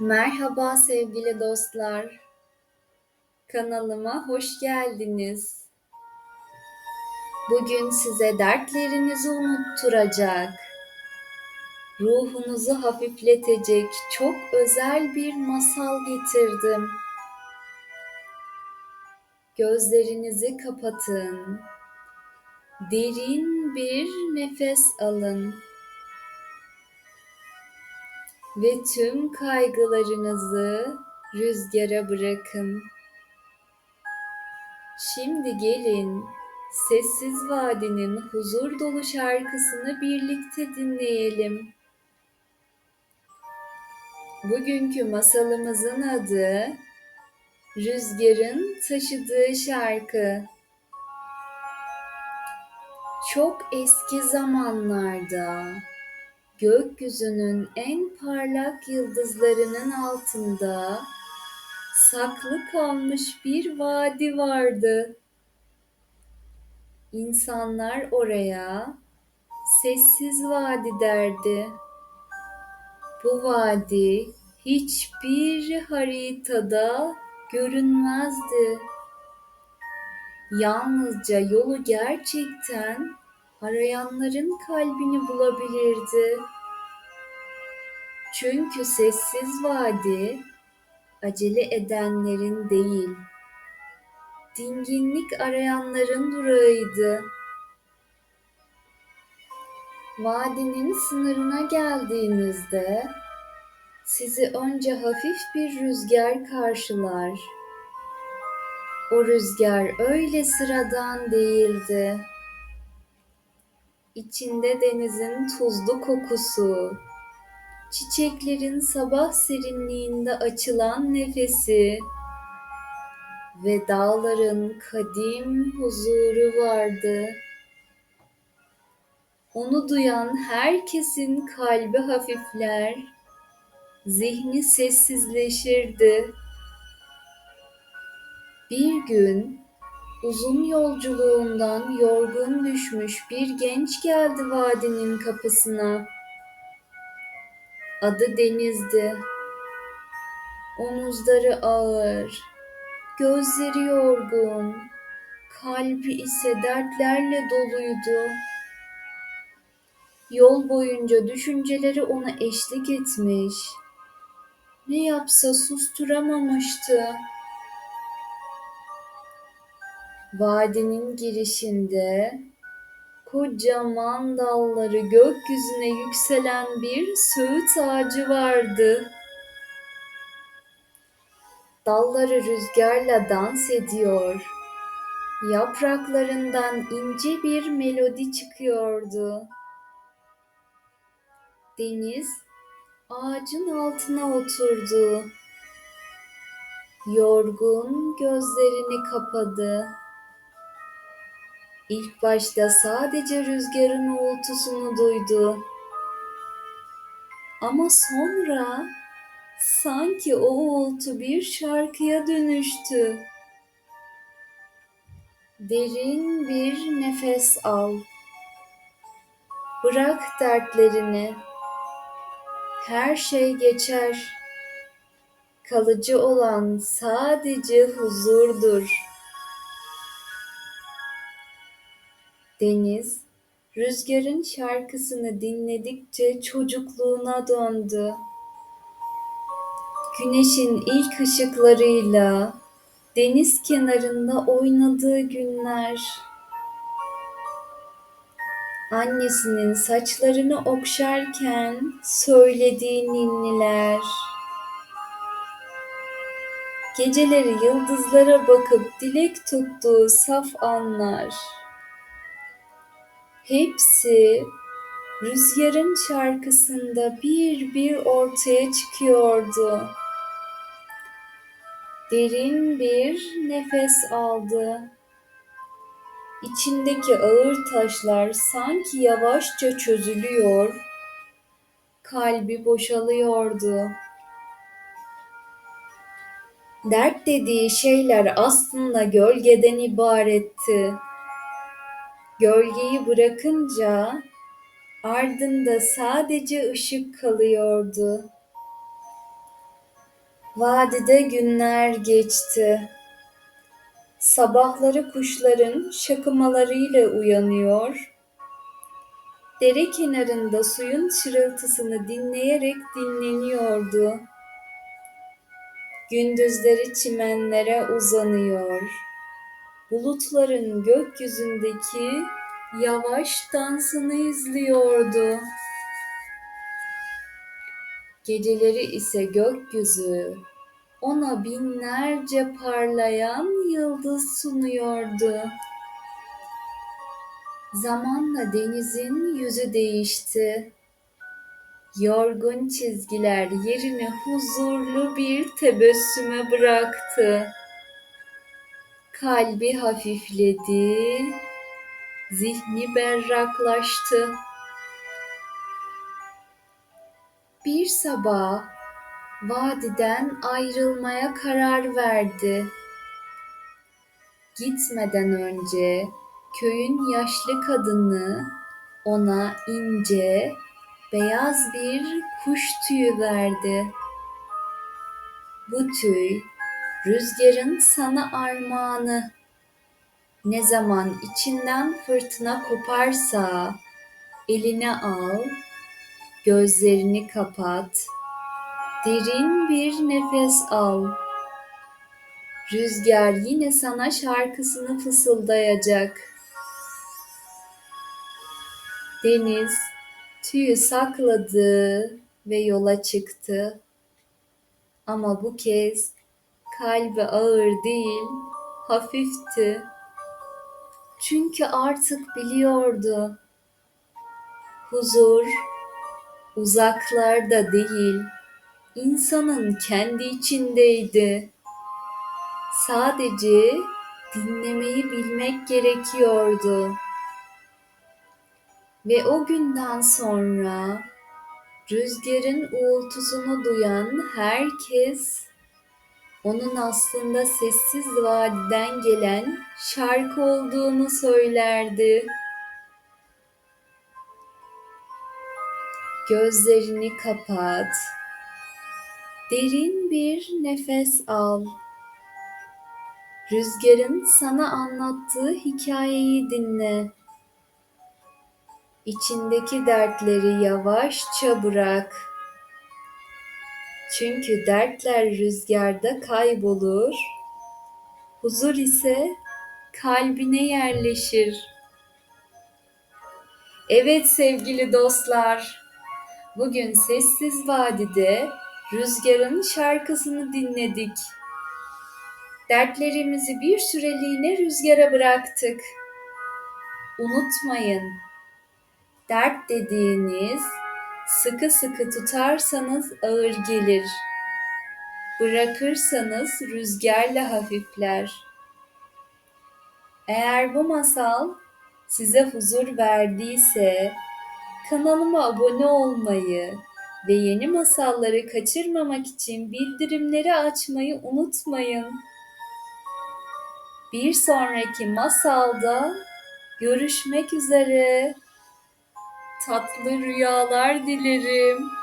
Merhaba sevgili dostlar. Kanalıma hoş geldiniz. Bugün size dertlerinizi unutturacak, ruhunuzu hafifletecek çok özel bir masal getirdim. Gözlerinizi kapatın. Derin bir nefes alın. Ve tüm kaygılarınızı rüzgara bırakın. Şimdi gelin Sessiz Vadi'nin huzur dolu şarkısını birlikte dinleyelim. Bugünkü masalımızın adı Rüzgarın Taşıdığı Şarkı. Çok eski zamanlarda gökyüzünün en parlak yıldızlarının altında saklı kalmış bir vadi vardı. İnsanlar oraya sessiz vadi derdi. Bu vadi hiçbir haritada görünmezdi. Yalnızca yolu gerçekten arayanların kalbini bulabilirdi. Çünkü sessiz vadi acele edenlerin değil, dinginlik arayanların durağıydı. Vadinin sınırına geldiğinizde sizi önce hafif bir rüzgar karşılar. O rüzgar öyle sıradan değildi. İçinde denizin tuzlu kokusu, çiçeklerin sabah serinliğinde açılan nefesi ve dağların kadim huzuru vardı. Onu duyan herkesin kalbi hafifler, zihni sessizleşirdi. Bir gün uzun yolculuğundan yorgun düşmüş bir genç geldi vadinin kapısına. Adı Deniz'di. Omuzları ağır, gözleri yorgun, kalbi ise dertlerle doluydu. Yol boyunca düşünceleri ona eşlik etmiş. Ne yapsa susturamamıştı. Vadinin girişinde kocaman dalları gökyüzüne yükselen bir söğüt ağacı vardı. Dalları rüzgarla dans ediyor. Yapraklarından ince bir melodi çıkıyordu. Deniz ağacın altına oturdu. Yorgun gözlerini kapadı. İlk başta sadece rüzgarın uğultusunu duydu. Ama sonra sanki o uğultu bir şarkıya dönüştü. Derin bir nefes al. Bırak dertlerini. Her şey geçer. Kalıcı olan sadece huzurdur. Deniz, rüzgarın şarkısını dinledikçe çocukluğuna döndü. Güneşin ilk ışıklarıyla deniz kenarında oynadığı günler. Annesinin saçlarını okşarken söylediği ninniler. Geceleri yıldızlara bakıp dilek tuttuğu saf anlar. Hepsi rüzgarın şarkısında bir bir ortaya çıkıyordu. Derin bir nefes aldı. İçindeki ağır taşlar sanki yavaşça çözülüyor, kalbi boşalıyordu. Dert dediği şeyler aslında gölgeden ibaretti. Gölgeyi bırakınca ardında sadece ışık kalıyordu. Vadide günler geçti. Sabahları kuşların şakımalarıyla uyanıyor, dere kenarında suyun çırıltısını dinleyerek dinleniyordu. Gündüzleri çimenlere uzanıyor, bulutların gökyüzündeki yavaş dansını izliyordu. Geceleri ise gökyüzü ona binlerce parlayan yıldız sunuyordu. Zamanla denizin yüzü değişti. Yorgun çizgiler yerini huzurlu bir tebessüme bıraktı. Kalbi hafifledi, zihni berraklaştı. Bir sabah vadiden ayrılmaya karar verdi. Gitmeden önce köyün yaşlı kadını ona ince, beyaz bir kuş tüyü verdi. Bu tüy rüzgarın sana armağanı. Ne zaman içinden fırtına koparsa eline al, gözlerini kapat, derin bir nefes al. Rüzgar yine sana şarkısını fısıldayacak. Deniz tüyü sakladı ve yola çıktı. Ama bu kez kalbi ağır değil, hafifti. Çünkü artık biliyordu. Huzur uzaklarda değil, insanın kendi içindeydi. Sadece dinlemeyi bilmek gerekiyordu. Ve o günden sonra rüzgarın uğultusunu duyan herkes onun aslında sessiz vadiden gelen şarkı olduğunu söylerdi. Gözlerini kapat. Derin bir nefes al. Rüzgarın sana anlattığı hikayeyi dinle. İçindeki dertleri yavaşça bırak. Çünkü dertler rüzgarda kaybolur, huzur ise kalbine yerleşir. Evet sevgili dostlar, bugün Sessiz Vadide rüzgarın şarkısını dinledik. Dertlerimizi bir süreliğine rüzgara bıraktık. Unutmayın, dert dediğiniz sıkı sıkı tutarsanız ağır gelir. Bırakırsanız rüzgarla hafifler. Eğer bu masal size huzur verdiyse kanalıma abone olmayı ve yeni masalları kaçırmamak için bildirimleri açmayı unutmayın. Bir sonraki masalda görüşmek üzere. Tatlı rüyalar dilerim.